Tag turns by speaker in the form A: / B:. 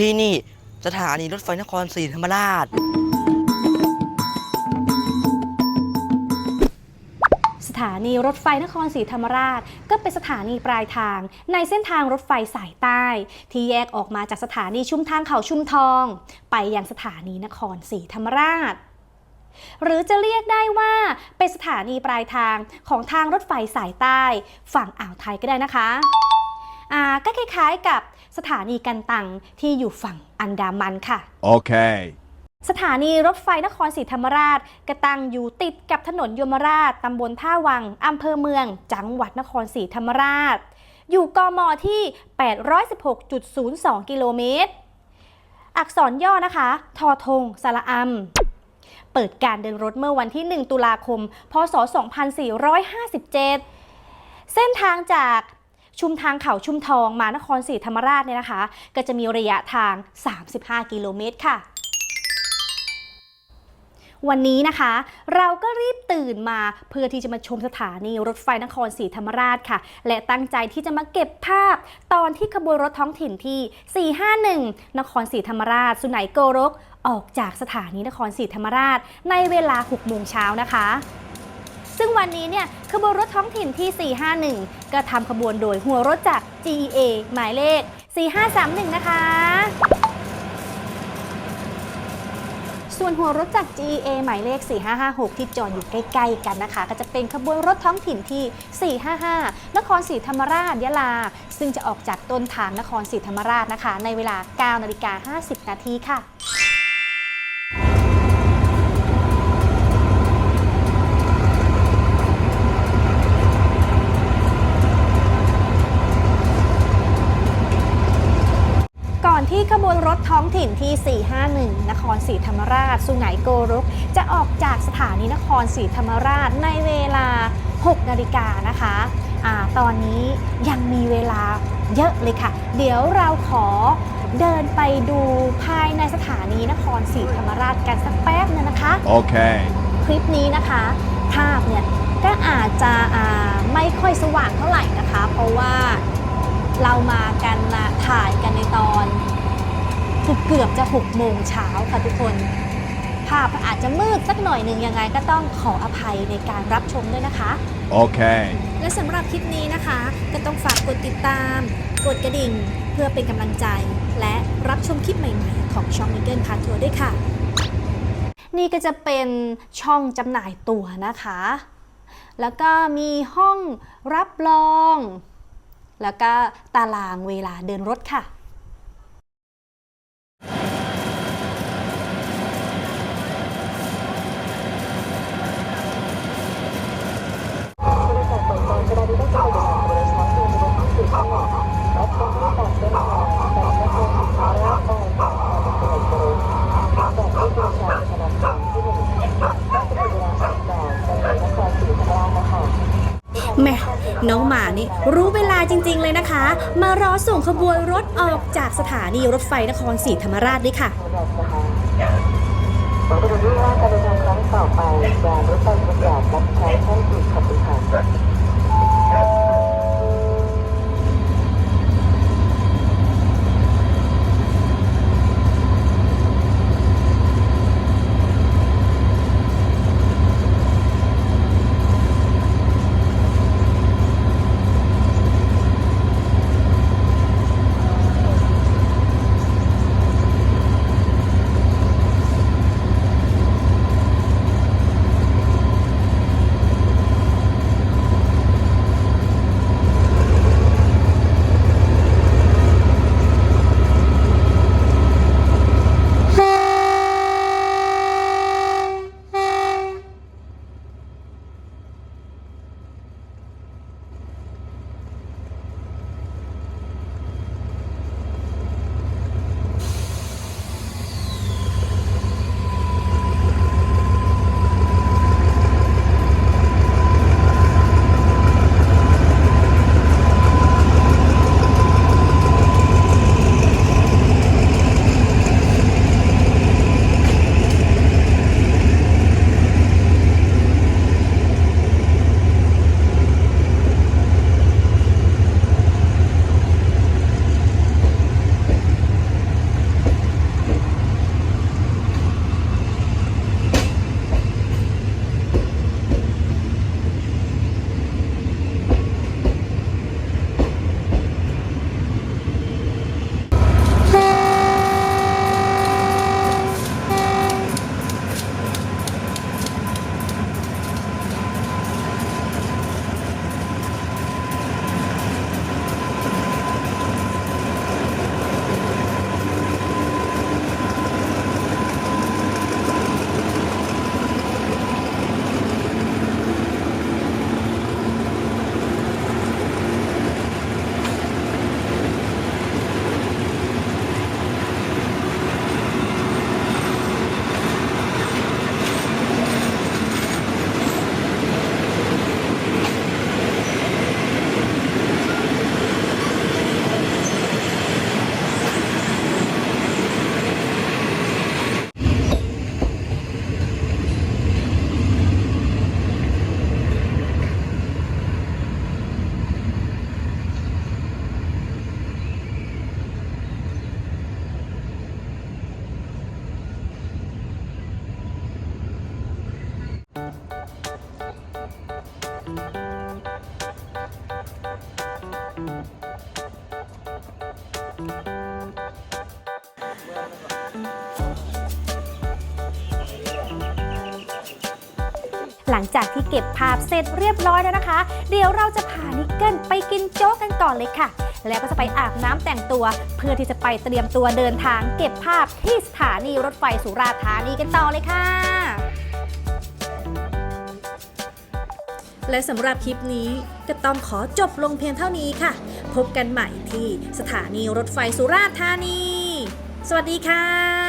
A: ที่นี่สถานีรถไฟนครศรีธรรมราช
B: สถานีรถไฟนครศรีธรรมราช ก็เป็นสถานีปลายทาง ในเส้นทางรถไฟสายใต้ ที่แยกออกมาจากสถานีชุมทางเขาชุมทอง ไปยังสถานีนครศรีธรรมราช หรือจะเรียกได้ว่าเป็นสถานีปลายทางของทางรถไฟสายใต้ ฝั่งอ่าวไทยก็ได้นะคะอ่าก็คล้ายๆกับ สถานีกันตังที่อยู่ฝั่งอันดามันค่ะ
C: Okay.
B: สถานีรถไฟนครศรีธรรมราชกระตั้งอยู่ติดกับถนนยมราช ตำบลท่าวัง อำเภอเมือง จังหวัดนครศรีธรรมราช อยู่กมที่ 816.02 กิโลเมตร อักษรย่อนะคะ ทอทงสระอัมเปิดการเดินรถเมื่อวันที่ 1 ตุลาคม พศ 2457 เส้นทางจาก ชุมทางเขาชุมทองมานครศรีธรรมราชเนี่ยนะคะ ก็จะมีระยะทาง 35 กิโลเมตรค่ะวันนี้นะคะ เราก็รีบตื่นมาเพื่อที่จะมาชมสถานีรถไฟนครศรีธรรมราชค่ะ และตั้งใจที่จะมาเก็บภาพ ตอนที่ขบวนรถท้องถิ่นที่ 451 นครศรีธรรมราช สุไหนโกรก ออกจากสถานีนครศรีธรรมราช ในเวลา 6 โมงเช้านะคะ ซึ่งวันนี้เนี่ยขบวนรถท้องถิ่นที่ 451 ก็ทำขบวนโดยหัวรถจาก GEA หมายเลข 4531 นะคะ ส่วนหัวรถจาก GEA หมายเลข 4556 ที่จอดอยู่ใกล้ๆกันนะคะ ก็จะเป็นขบวนรถท้องถิ่นที่ 455 นครศรีธรรมราชยะลา ซึ่งจะออกจากต้นทางนครศรีธรรมราชนะคะ ในเวลา 9นาฬิกา50 นาทีค่ะ ที่ขบวนรถท้องถิ่นที่ 451 นครศรีธรรมราช สุไหงโกรุก จะออกจากสถานีนครศรีธรรมราชในเวลา 6 นาฬิกานะคะอาตอนนี้ยังมีเวลาเยอะเลยค่ะ เดี๋ยวเราขอเดินไปดูภายในสถานีนครศรีธรรมราชกันสักแป๊บนึงนะคะ
C: Okay.
B: คลิปนี้นะคะ ภาพเนี่ยก็อาจจะอ่าไม่ค่อยสว่างเท่าไหร่นะคะ เพราะว่าเรามากันนะถ่ายกันในตอน เกือบเกือบจะ6โมงเช้าค่ะทุกคน ภาพมันอาจจะมืดสักหน่อยหนึ่งยังไงก็ต้องขออภัยในการรับชมด้วยนะคะ
C: Okay.
B: และสำหรับคลิปนี้นะคะ ก็ต้องฝากกดติดตาม กดกระดิ่งเพื่อเป็นกำลังใจ และรับชมคลิปใหม่ๆ ของช่อง m i g เกิลพาทัวร์ด้วยค่ะ นี่ก็จะเป็นช่องจำหน่ายตั๋วนะคะ แล้วก็มีห้องรับรอง แล้วก็ตารางเวลาเดินรถค่ะ แม่น้องหมานี่รู้เวลาจริง ๆ เลยนะคะ มารอส่งขบวนรถออกจากสถานีรถไฟนครศรีธรรมราชด้วยค่ะ
D: ขอให้รู้ว่าการเดินทางครั้งต่อไปยานรถไฟ
B: หลังจากที่เก็บภาพเสร็จเรียบร้อยแล้วนะคะ เดี๋ยวเราจะพานิกเกิลไปกินโจ๊กกันก่อนเลยค่ะ แล้วก็จะไปอาบน้ำแต่งตัว เพื่อที่จะไปเตรียมตัวเดินทาง เก็บภาพที่สถานีรถไฟสุราษฎร์ธานีกันต่อเลยค่ะและสำหรับคลิปนี้ก็ต้องขอจบลงเพียงเท่านี้ค่ะ พบกันใหม่ที่สถานีรถไฟสุราษฎร์ธานี สวัสดีค่ะ